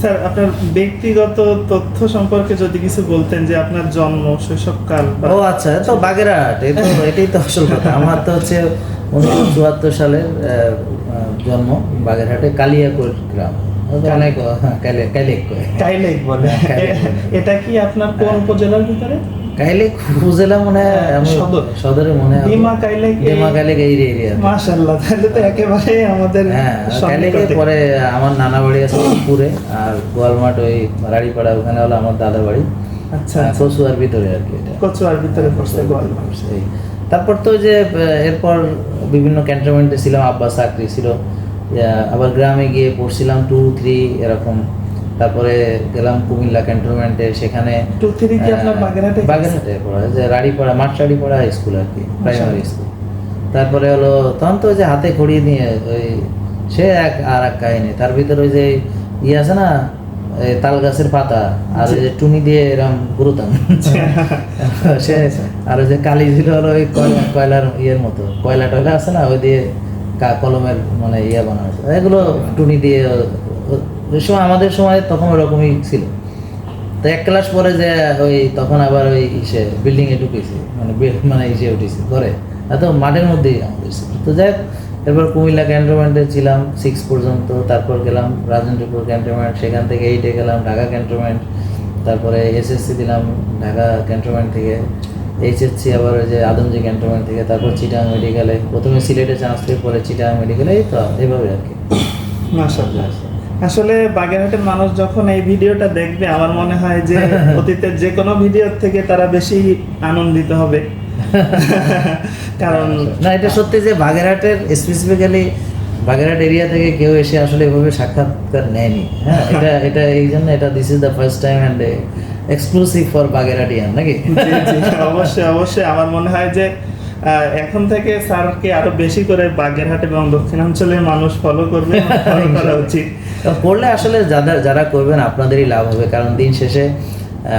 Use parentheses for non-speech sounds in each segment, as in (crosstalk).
Sir আপনার ব্যক্তিগত তথ্য সম্পর্কে যদি কিছু বলতেন যে আপনার জন্ম শৈশবকাল ও আচ্ছা তো বাগেরহাট এই তো (laughs) এটাই তো আসল কথা। আমার তো হচ্ছে উনিশশো চুয়াত্তর সালের জন্ম বাগেরহাটে কালিয়াকোট গ্রাম। অনেক হ্যাঁ, কাইলেক হ্যাঁ, কাইলেক বলে। এটা কি আপনার কোন উপজেলার ভিতরে? কাইলেক উপজেলা মনে সদর। সদরে মনে ডিমা কাইলেক ডিমা কাইলেক এই এরিয়া মাশাআল্লাহ তাহলে তো একেবারে আমাদের হ্যাঁ। পরে আমার নানা বাড়ি আছে পুরে আর গোয়ালমাঠ ওই রাড়িপাড়া ওখানে হলো আমার দাদা বাড়ি আচ্ছা হ্যাঁ, কচুয়ার ভিতরে আর কি এটা কচুয়ার ভিতরে পড়ছে গোয়ালমাঠ। এই। তারপর তো যে এরপর বিভিন্ন ক্যান্টনমেন্টে ছিলাম আব্বা চাকরি ছিল আবার গ্রামে গিয়ে পড়ছিলাম টু থ্রি এরকম তারপরে গেলাম কুমিল্লা ক্যান্টনমেন্টে সেখানে বাগেরহাটে পড়া যে রাড়িপাড়া মাঠরাড়িপাড়া স্কুল আর কি প্রাইমারি স্কুল তারপরে হলো তখন তো ওই যে হাতে খড়ি নিয়ে ওই সে এক আর এক কাহিনী। তার ভিতরে ওই যে ইয়ে আছে না তাল গাছের পাতা আর ওই যে টুনি দিয়ে এরম গুরুতাম (laughs) সে আর ওই যে কালি ছিল হলো ওই কয়লা- কয়লার ইয়ের মতো কয়লা টয়লা আছে না ওই দিয়ে কলমের মানে ইয়ে বানানো এগুলো টুনি দিয়ে ওই সময় আমাদের সময় তখন ওরকমই ছিল। তো এক ক্লাস পরে যে ওই তখন আবার ওই ইসে বিল্ডিংয়ে ঢুকেছি মানে মানে ইসে উঠেছি ঘরে। এত মাঠের মধ্যেই আমাদের ছিল। তো যাই এরপর কুমিল্লা ক্যান্টনমেন্টে ছিলাম সিক্স পর্যন্ত। তারপর গেলাম রাজেন্দ্রপুর ক্যান্টনমেন্ট, সেখান থেকে এইটে গেলাম ঢাকা ক্যান্টনমেন্ট। তারপরে এসএসসি দিলাম ঢাকা ক্যান্টনমেন্ট থেকে। এইচএসসি আবার ওই যে আদমজি ক্যান্টনমেন্ট থেকে, তারপর চিটাং মেডিকেলে প্রথমে সিলেটে চান্স পেয়ে পরে চিটাং মেডিকেলে এই তো, এইভাবে আর কি। মাশাআল্লাহ। আসলে বাগেরহাটের মানুষ যখন এই ভিডিওটা দেখবে আমার মনে হয় যে (laughs) অতীতের যে কোনো ভিডিও থেকে তারা বেশি আনন্দিত হবে। (laughs) কারণ না এটা সত্যি যে বাগেরহাটের স্পেসিফিক্যালি বাগেরহাট এরিয়া থেকে কেউ এসে আসলে এভাবে সাক্ষাৎকার নেয়নি। হ্যাঁ (laughs) এটা এটা এই জন্য এটা this is the first time and exclusive for Bagerhatian নাকি? অবশ্যই অবশ্যই। আমার মনে হয় যে এখন থেকে স্যারকে আরও বেশি করে বাগেরহাট এবং দক্ষিণাঞ্চলের মানুষ ফলো করবে (laughs) ফলো করা উচিত। করলে আসলে যারা যারা করবেন আপনাদেরই লাভ হবে কারণ দিন শেষে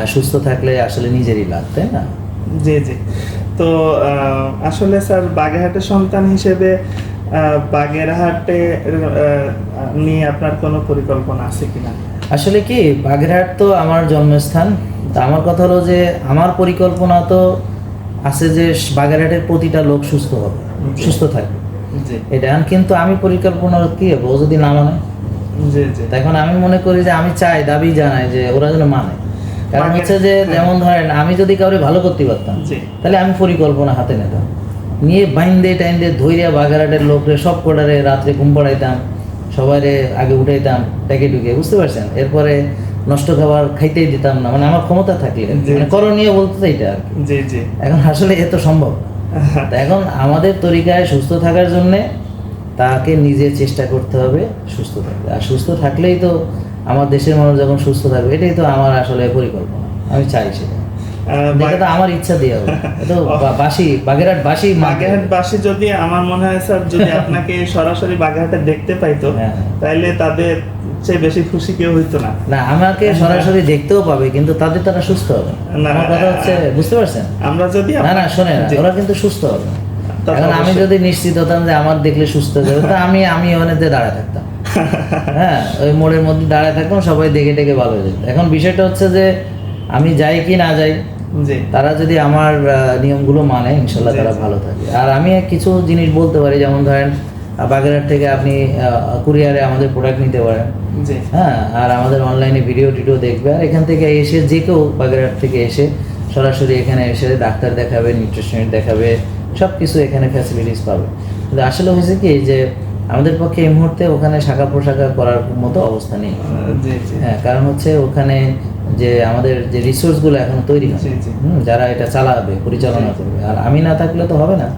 সুস্থ থাকলে আসলে নিজেরই লাভ তাই না? জি জি। তো আসলে স্যার বাগেরহাটের সন্তান হিসেবে বাগেরহাটে নিয়ে আপনার কোনো পরিকল্পনা আছে কিনা? আসলে কি বাগেরহাট তো আমার জন্মস্থান। তা আমার কথা হলো যে আমার পরিকল্পনা তো আছে যে বাগেরহাটের প্রতিটা লোক সুস্থ হবে সুস্থ থাকবে। এটা কিন্তু আমি পরিকল্পনা কি হবে ও যদি না মানে? এখন আমি মনে করি যে আমি চাই দাবি জানাই যে ওরা যেন মানে। কারণ হচ্ছে যে। যেমন ধরেন আমি যদি কাউরে ভালো করতে পারতাম তাহলে আমি পরিকল্পনা হাতে নিতাম। নিয়ে বাইন্দে টাইন্দে ধৈর্য বাগেরহাটের লোকরে সব কোটারে রাত্রে ঘুম পড়াইতাম সবাইরে আগে উঠাইতাম প্যাকে ঢুকে বুঝতে পারছেন? এরপরে নষ্ট খাবার খাইতেই দিতাম না। মানে আমার ক্ষমতা থাকলে। মানে করণীয় বলতে তো এটা আর কি। জি জি। এখন আসলে এত সম্ভব। এখন আমাদের তরিকায় সুস্থ থাকার জন্যে তাকে নিজে চেষ্টা করতে হবে সুস্থ থাকতে। আর সুস্থ থাকলেই তো আমার দেশের মানুষ যখন সুস্থ থাকবে এটাই তো আমার আসলে পরিকল্পনা। আমি চাই সেটা। এটা আমার ইচ্ছা দিয়ে তো (laughs) বাসি বাগেরহাট বাসি বাগেরহাট বাসী যদি আমার মনে হয় স্যার যদি (laughs) আপনাকে সরাসরি বাগেরহাটে দেখতে পাইতো হ্যাঁ। তাইলে তাদের চেয়ে বেশি খুশি কেউ হইতো না। না আমাকে সরাসরি দেখতেও পাবে কিন্তু তাদের তারা সুস্থ হবে আমার কথা হচ্ছে বুঝতে পারছেন? আমরা যদি না না শোনে ওরা কিন্তু সুস্থ হবে এখন আমি যদি নিশ্চিত হতাম যে আমার দেখলে সুস্থ হয়ে যাবে তা আমি আমি ওখানে দাঁড়ায় থাকতাম। (laughs) হ্যাঁ ওই মোড়ের মধ্যে দাঁড়ায় থাকতাম সবাই দেখে টেকে ভালো হয়ে যেত। এখন বিষয়টা হচ্ছে যে আমি যাই কি না যাই তারা যদি আমার নিয়মগুলো মানে ইনশাল্লাহ তারা ভালো থাকে। আর আমি কিছু জিনিস বলতে পারি যেমন ধরেন বাগেরহাট থেকে আপনি কুরিয়ারে আমাদের প্রোডাক্ট নিতে পারেন। হ্যাঁ আর আমাদের অনলাইনে ভিডিও টিডিও দেখবে। আর এখান থেকে এসে যে কেউ বাগেরহাট থেকে এসে সরাসরি এখানে এসে ডাক্তার দেখাবে নিউট্রিশনিস্ট দেখাবে সব কিছু এখানে ফ্যাসিলিটিস পাবে। কিন্তু আসলে হয়েছে কি যে আমাদের পক্ষে এই মুহূর্তে ওখানে শাখা প্রশাখা করার মতো অবস্থা নেই। হ্যাঁ কারণ হচ্ছে ওখানে যে আমাদের যে রিসোর্সগুলো এখন তৈরি হয়। যারা এটা চালাবে পরিচালনা করবে। আর আমি না থাকলে তো হবে না।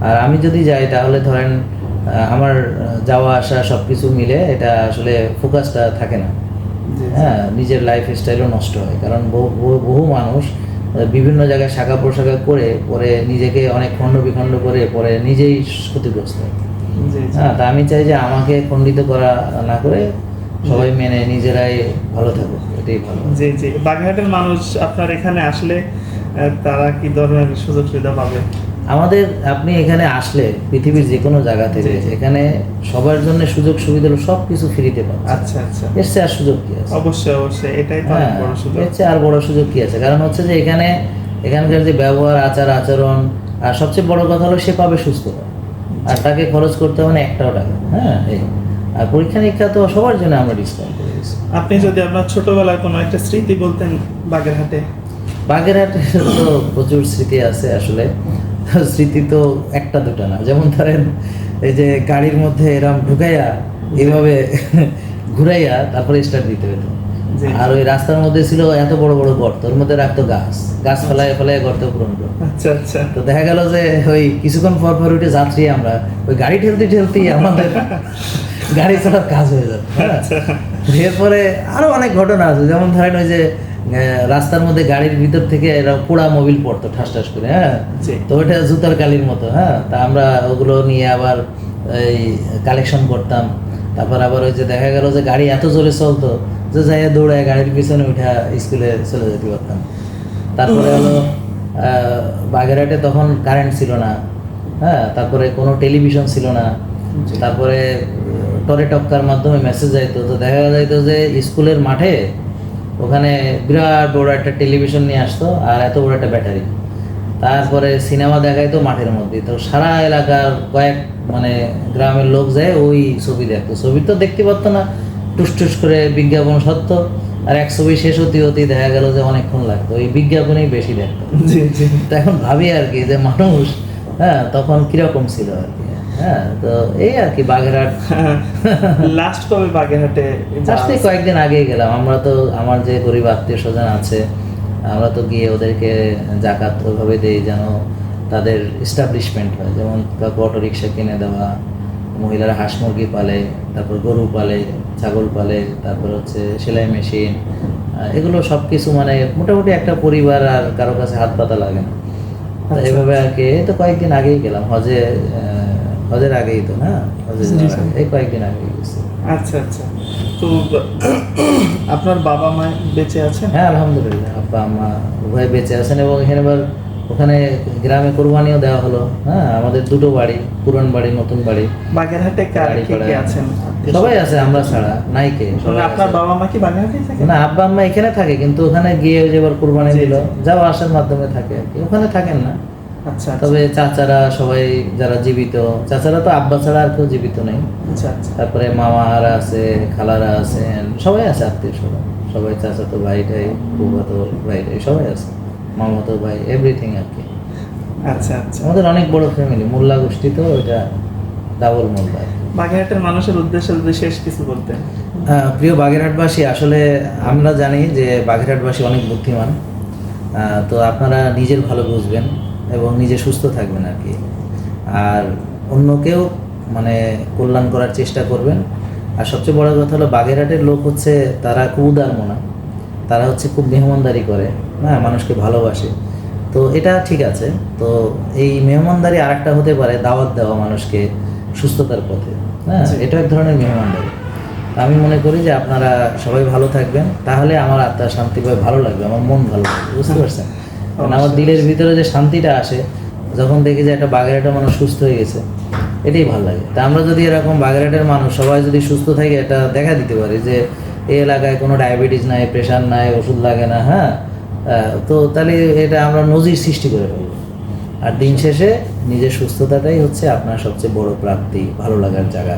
আর আমি যদি যাই তাহলে ধরেন আমার যাওয়া আসা সব কিছু মিলে এটা আসলে ফোকাসটা থাকে না। হ্যাঁ নিজের লাইফ স্টাইলও নষ্ট হয়। কারণ বহু মানুষ বিভিন্ন জায়গায় শাখা প্রশাখা করে পরে নিজেকে অনেক খণ্ড বিখণ্ড করে পরে নিজেই ক্ষতিগ্রস্ত হয়। হ্যাঁ তা আমি চাই যে আমাকে খণ্ডিত করা না করে সবাই মেনে নিজেরাই ভালো থাকুক এটাই ভালো। জি জি। বাগেরহাটের মানুষ আপনার এখানে আসলে তারা কি ধরনের সুযোগ সুবিধা পাবে? আমাদের আপনি এখানে আসলে পৃথিবীর যে কোনো জায়গা থেকে। এখানে সবার জন্য সুযোগ সুবিধা সব কিছু ফ্রিতে পাচ্ছে। আচ্ছা আচ্ছা। এর চেয়ে আর সুযোগ কি আছে? অবশ্যই অবশ্যই। এটাই তো হ্যাঁ, বড় সুযোগ। এর চেয়ে আর বড় সুযোগ কি আছে? কারণ হচ্ছে যে এখানে এখানকার যে ব্যবহার আচার আচরণ আর সবচেয়ে বড় কথা হলো সে পাবে সুস্থ আর তাকে খরচ করতে হবে না একটাও টাকা। হ্যাঁ এই। আর পরীক্ষা নিরীক্ষা তো সবার জন্য আমরা ডিসকাউন্ট করে দিচ্ছি আপনি যদি আপনার ছোটবেলার কোনো একটা স্মৃতি বলতেন বাগেরহাটে? বাগেরহাটে তো প্রচুর স্মৃতি আছে আসলে। স্মৃতি তো একটা দুটো না। যেমন ধরেন এই যে গাড়ির মধ্যে এরম ঢুকাইয়া এইভাবে ঘুরাইয়া তারপরে স্টার্ট দিতে হতো আর ওই রাস্তার মধ্যে ছিল এত বড় বড় গর্ত ওর মধ্যে রাখতো গাছ। গাছ ফেলায় ফেলায় গর্ত পূরণ করতো। আচ্ছা আচ্ছা। তো দেখা গেল যে ওই কিছুক্ষণ পর পর উঠে যাত্রী আমরা। ওই গাড়ি ঠেলতে ঠেলতেই আমাদের গাড়ি চলার কাজ হয়ে যাবে। হ্যাঁ। এরপরে আরও অনেক ঘটনা আছে। যেমন ধরেন ওই যে রাস্তার মধ্যে গাড়ির ভিতর থেকে এরা পোড়া মোবিল পড়তো ঠাস ঠাস করে হ্যাঁ। তো ওইটা জুতার কালির মতো হ্যাঁ? তা আমরা ওগুলো নিয়ে আবার এই কালেকশন করতাম। তারপর আবার ওই যে দেখা গেল যে গাড়ি এত জোরে চলতো যে যাই দৌড়ায় গাড়ির পিছনে উঠা স্কুলে চলে যেতে পারতাম। তারপরে হলো আহ, বাগেরহাটে তখন কারেন্ট ছিল না হ্যাঁ? তারপরে কোনো টেলিভিশন ছিল না। তারপরে টরে টক্কার মাধ্যমে মেসেজ যাইতো। তো দেখা যাইতো যে স্কুলের মাঠে ওখানে বিরাট বড় একটা টেলিভিশন নিয়ে আসতো আর এত বড় একটা ব্যাটারি তারপরে সিনেমা দেখাইতো মাঠের মধ্যে। তো সারা এলাকার কয়েক মানে গ্রামের লোক যায় ওই ছবি দেখতো। ছবি তো দেখতে পারতো না। টুস টুস করে বিজ্ঞাপন সত্য। আর এক ছবি শেষ হতে হতেই দেখা গেল যে অনেকক্ষণ লাগতো। ওই বিজ্ঞাপনেই বেশি দেখতো। এখন ভাবি আর কি যে মানুষ হ্যাঁ তখন কীরকম ছিল আর কি। হ্যাঁ তো এই আর কি বাগেরহাট। লাস্ট কবে বাগেরহাটে যাওয়া কয়েকদিন আগেই গেলাম। আমরা তো আমার যে গরিব আত্মীয় স্বজন আছে আমরা তো গিয়ে ওদেরকে জাকাত ওইভাবে দিই যেন তাদের এস্টাবলিশমেন্ট হয়। যেমন কাউকে অটো রিক্সা কিনে দেওয়া মহিলারা হাঁস মুরগি পালে তারপর গরু পালে ছাগল পালে তারপর হচ্ছে সেলাই মেশিন এগুলো সব কিছু মানে মোটামুটি একটা পরিবার আর কারও কাছে হাত পাতা লাগে না। তো আচ্ছা। এভাবে আর কি এই তো কয়েকদিন আগেই গেলাম। হজে হজের আগেই তো না? হজে জি, যাওয়ার জি। আগে। এই কয়েকদিন গেছি। আচ্ছা আচ্ছা। তো (clears throat) আপনার বাবা মা বেঁচে আছেন? হ্যাঁ আলহামদুলিল্লাহ। আব্বা আম্মা উভয় বেঁচে আছেন এবং এখানে এবার ওখানে গ্রামে কোরবানিও দেওয়া হলো হ্যাঁ? আমাদের দুটো বাড়ি পুরান বাড়ি নতুন বাড়ি। বাগেরহাটে কে আছেন? সবাই আছে আমরা ছাড়া নাই কে আপনার বাবা মা কি বাগেরহাটে থাকে? না আব্বা আম্মা এখানে থাকে কিন্তু ওখানে গিয়ে ওই যে এবার কোরবানি দিল। যাওয়া আসার মাধ্যমে থাকে আর কি। ওখানে থাকেন না। আচ্ছা আচ্ছা। তবে চাচারা সবাই যারা জীবিত চাচারা তো আব্বা ছাড়া আর কেউ জীবিত নেই। আচ্ছা আচ্ছা। তারপরে মামারা আছে খালারা আছেন সবাই আছে আত্মীয় স্বজন। সবাই চাচাতো ভাই টাই বুবাতো ভাই টাই সবাই আছে। মামাতো ভাই এভরিথিং আর কি। আচ্ছা আচ্ছা। আমাদের অনেক বড় ফ্যামিলি মোল্লা গোষ্ঠী তো এটা ডাবল মোল্লা। বাগেরহাটের মানুষের উদ্দেশ্যে যদি শেষ কিছু বলতেন। প্রিয় বাগেরহাটবাসী আসলে আমরা জানি যে বাগেরহাটবাসী অনেক বুদ্ধিমান। তো আপনারা নিজের ভালো বুঝবেন। এবং নিজে সুস্থ থাকবেন আর কি। আর অন্যকেও মানে কল্যাণ করার চেষ্টা করবেন। আর সবচেয়ে বড় কথা হলো বাগেরহাটের লোক হচ্ছে তারা খুব উদার মনা। তারা হচ্ছে খুব মেহমানদারি করে হ্যাঁ মানুষকে ভালোবাসে। তো এটা ঠিক আছে। তো এই মেহমানদারি আরেকটা হতে পারে দাওয়াত দেওয়া মানুষকে সুস্থতার পথে হ্যাঁ এটা এক ধরনের মেহমানদারি। আমি মনে করি যে আপনারা সবাই ভালো থাকবেন। তাহলে আমার আত্মা শান্তি পাবে ভালো লাগবে আমার মন ভালো লাগবে বুঝতে পারছেন? কারণ আমার। দিলের ভিতরে যে শান্তিটা আসে যখন দেখি যে একটা বাগেরহাটের মানুষ সুস্থ হয়ে গেছে এটাই ভালো লাগে। তা আমরা যদি এরকম বাগেরহাটের মানুষ সবাই যদি সুস্থ থাকে এটা দেখা দিতে পারি যে এই এলাকায় কোনো ডায়াবেটিস নাই প্রেশার নাই ওষুধ লাগে না হ্যাঁ? তো তাহলে এটা আমরা নজির সৃষ্টি করে ফেলব। আর দিন শেষে নিজের সুস্থতাটাই হচ্ছে আপনার সবচেয়ে বড় প্রাপ্তি ভালো লাগার জায়গা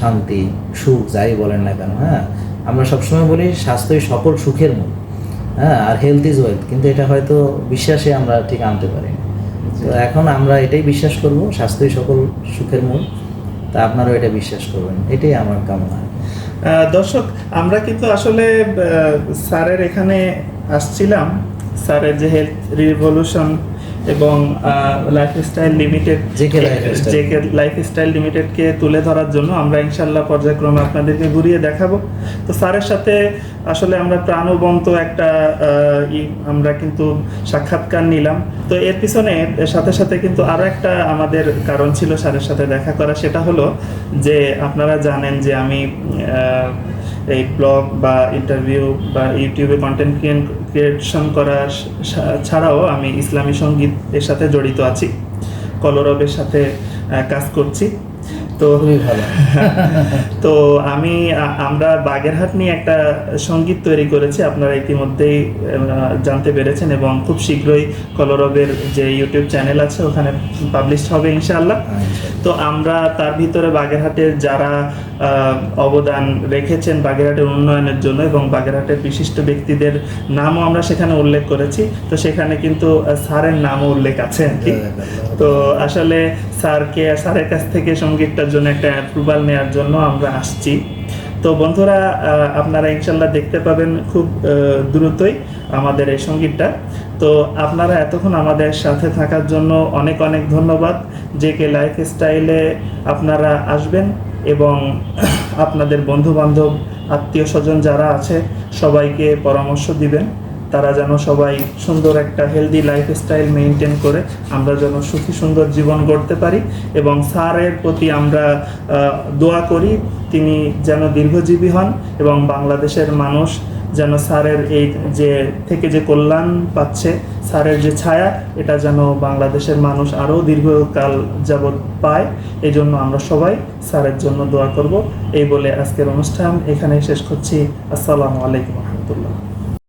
শান্তি সুখ যাই বলেন না কেন হ্যাঁ? আমরা সবসময় বলি স্বাস্থ্যই সকল সুখের মূল। হ্যাঁ আর হেলথ ইজ ওয়েলথ কিন্তু এটা হয়তো বিশ্বাসে আমরা ঠিক আনতে পারি তো এখন আমরা এটাই বিশ্বাস করব স্বাস্থ্যই সকল সুখের মূল তা আপনারাও এটা বিশ্বাস করবেন এটাই আমার কামনা। দর্শক আমরা কিন্তু আসলে স্যারের এখানে আসছিলাম। স্যারের যে হেলথ রিভলিউশন এবং লাইফস্টাইল লিমিটেড। জেকে লাইফস্টাইল লিমিটেডকে তুলে ধরার জন্য আমরা ইনশাল্লাহ পর্যায়ক্রমে আপনাদেরকে ঘুরিয়ে দেখাবো তো স্যারের সাথে আসলে আমরা প্রাণবন্ত একটা আমরা কিন্তু সাক্ষাৎকার নিলাম তো এর পিছনে সাথে সাথে কিন্তু আরও একটা আমাদের কারণ ছিল স্যারের সাথে দেখা করা সেটা হলো যে আপনারা জানেন যে আমি এই ব্লগ বা ইন্টারভিউ বা ইউটিউবে কন্টেন্ট ক্রিয়েশন করা ছাড়াও আমি ইসলামী সংগীত এর সাথে জড়িত আছি। কলরবের সাথে কাজ করছি। তো তো আমি আমরা বাগেরহাট নিয়ে একটা সংগীত তৈরি করেছি আপনারা ইতিমধ্যেই জানতে পেরেছেন এবং খুব শীঘ্রই কলরবের যে ইউটিউব চ্যানেল আছে ওখানে পাবলিশ হবে ইনশাআল্লাহ। তো আমরা তার ভিতরে বাগেরহাটের যারা আহ, অবদান রেখেছেন বাগেরহাটের উন্নয়নের জন্য এবং বাগেরহাটের বিশিষ্ট ব্যক্তিদের নামও আমরা সেখানে উল্লেখ করেছি তো সেখানে কিন্তু স্যারের নামও উল্লেখ আছে আর কি। তো আসলে স্যারকে, স্যারের কাছ থেকে সঙ্গীতটার জন্য একটা অ্যাপ্রুভাল নেওয়ার জন্য আমরা আসছি। তো বন্ধুরা আপনারা ইনশাল্লাহ দেখতে পাবেন খুব দ্রুতই আমাদের এই সঙ্গীতটা। তো আপনারা এতক্ষণ আমাদের সাথে থাকার জন্য অনেক অনেক ধন্যবাদ। যে কে লাইফ স্টাইলে আপনারা আসবেন এবং আপনাদের বন্ধু বান্ধব আত্মীয় স্বজন যারা আছে, সবাইকে পরামর্শ দিবেন। তারা যেন সবাই সুন্দর একটা হেলদি লাইফস্টাইল মেনটেন করে, আমরা যেন সুখী সুন্দর জীবন গড়তে পারি এবং স্যারের প্রতি আমরা দোয়া করি, তিনি যেন দীর্ঘজীবী হন এবং বাংলাদেশের মানুষ যেন স্যারের এই যে, থেকে যে কল্যাণ পাচ্ছে, স্যারের যে ছায়া, এটা যেন বাংলাদেশের মানুষ আরও দীর্ঘকাল যাবৎ পায়। এই জন্য আমরা সবাই স্যারের জন্য দোয়া করব। এই বলে আজকের অনুষ্ঠান এখানেই শেষ করছি। আসসালামু আলাইকুম রহমতুল্লাহ।